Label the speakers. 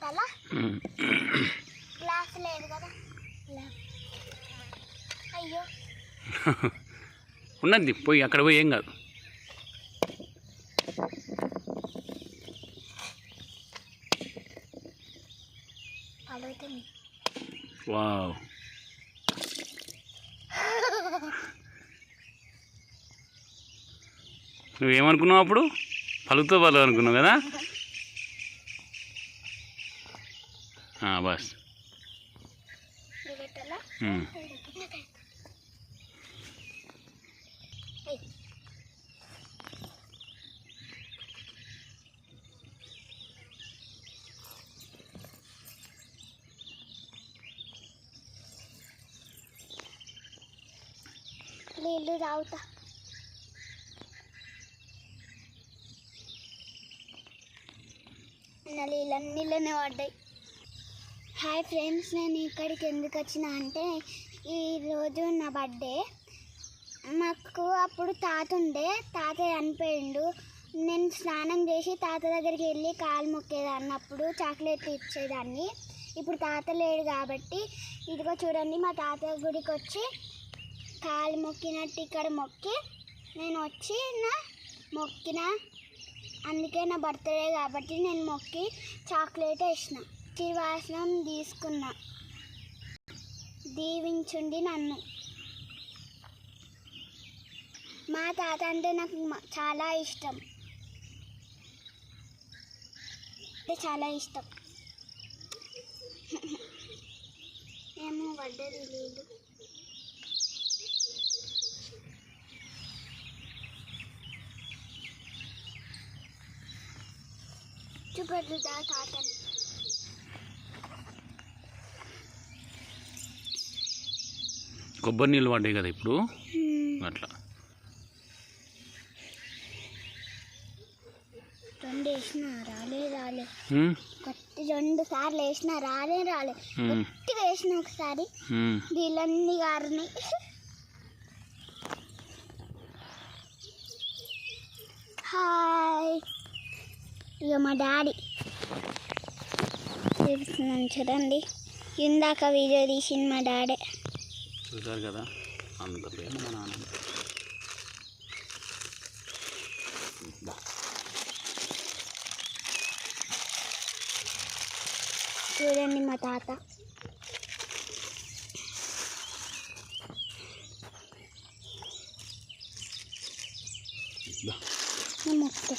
Speaker 1: మొక్కాలా glass లేదు కదా. Glass. అయ్యో.
Speaker 2: ఉన్నది పోయి అక్కడ పోయి ఏం కాదు. వావ్. నువ్వేమనుకున్నావు అప్పుడు? పలుకుతో పలు అనుకున్నావు కదా? బస్.
Speaker 1: నీళ్ళు తాగుతా. నా నీళ్ళ నీళ్ళనే పడ్డాయి హాయ్ ఫ్రెండ్స్ నేను ఇక్కడికి ఎందుకు వచ్చిన అంటే ఈరోజు నా బర్త్డే మాకు అప్పుడు తాత ఉండే. తాత చనిపోయిండు. నేను స్నానం చేసి తాత దగ్గరికి వెళ్ళి కాలు మొక్కేదాన్ని. అప్పుడు చాక్లెట్ ఇచ్చేదాన్ని. ఇప్పుడు తాత లేడు కాబట్టి ఇదిగో చూడండి మా తాత గుడికి వచ్చి కాలు మొక్కినట్టు ఇక్కడ మొక్కి నేను వచ్చి నా మొక్కిన. అందుకే నా బర్త్డే కాబట్టి నేను మొక్కి చాక్లెట్ వేసిన. నిత్యవాసనం తీసుకున్నా. దీవించుండి నన్ను. మా తాత అంటే నాకు చాలా ఇష్టం. అంటే చాలా ఇష్టం. మేము పడ్డది లేదు చూపెట్టు తాతని.
Speaker 2: కొబ్బరి నీళ్ళు పడ్డాయి కదా ఇప్పుడు. అట్లా.
Speaker 1: రెండు వేసిన రాలే రాలే. రెండు సార్లు వేసిన రాలే రాలే. కొట్టిగా వేసిన ఒకసారి. నీళ్ళన్నీ గారిని హాయ్. ఇక మా డాడీ చూపిస్తున్నాను చూడండి. ఇందాక వీడియో తీసింది మా డాడీ.
Speaker 2: చూసారు కదా అంత ప్రేమ మా నాన్న.
Speaker 1: చూడండి మా తాత మొక్క.